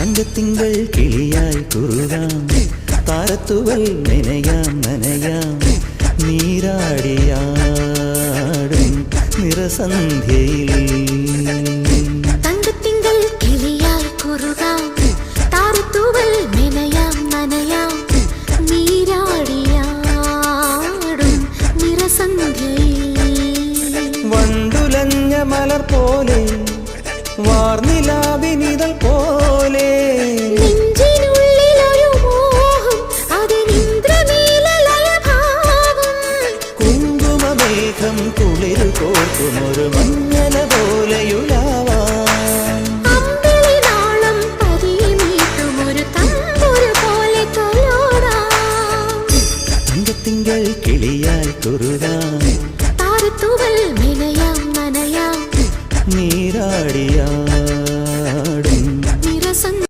തങ്കത്തിങ്കൾ കിളിയായി കുറുകാം. താരത്തുവൽ നനയാം നനയാം നീരാടിയാടും നിറസന്ധ്യയിൽ. തങ്കത്തിങ്കൾ കിളിയായി കുറുകാം. താരത്തുവൽ നനയാം നനയാം നീരാടിയാടും നിറസന്ധ്യയിൽ. വണ്ടുലഞ്ഞ മലർ പോലെ വാർനിലാവിനിതൾ പോലെ. മേഘം കുളിരു കോർക്കുമൊരു മഞ്ഞല പോലെയുലാവാ. തിങ്കൾ കിളിയാൽ തുറുതാം. താരത്തുകൾ നീരാടിയാം.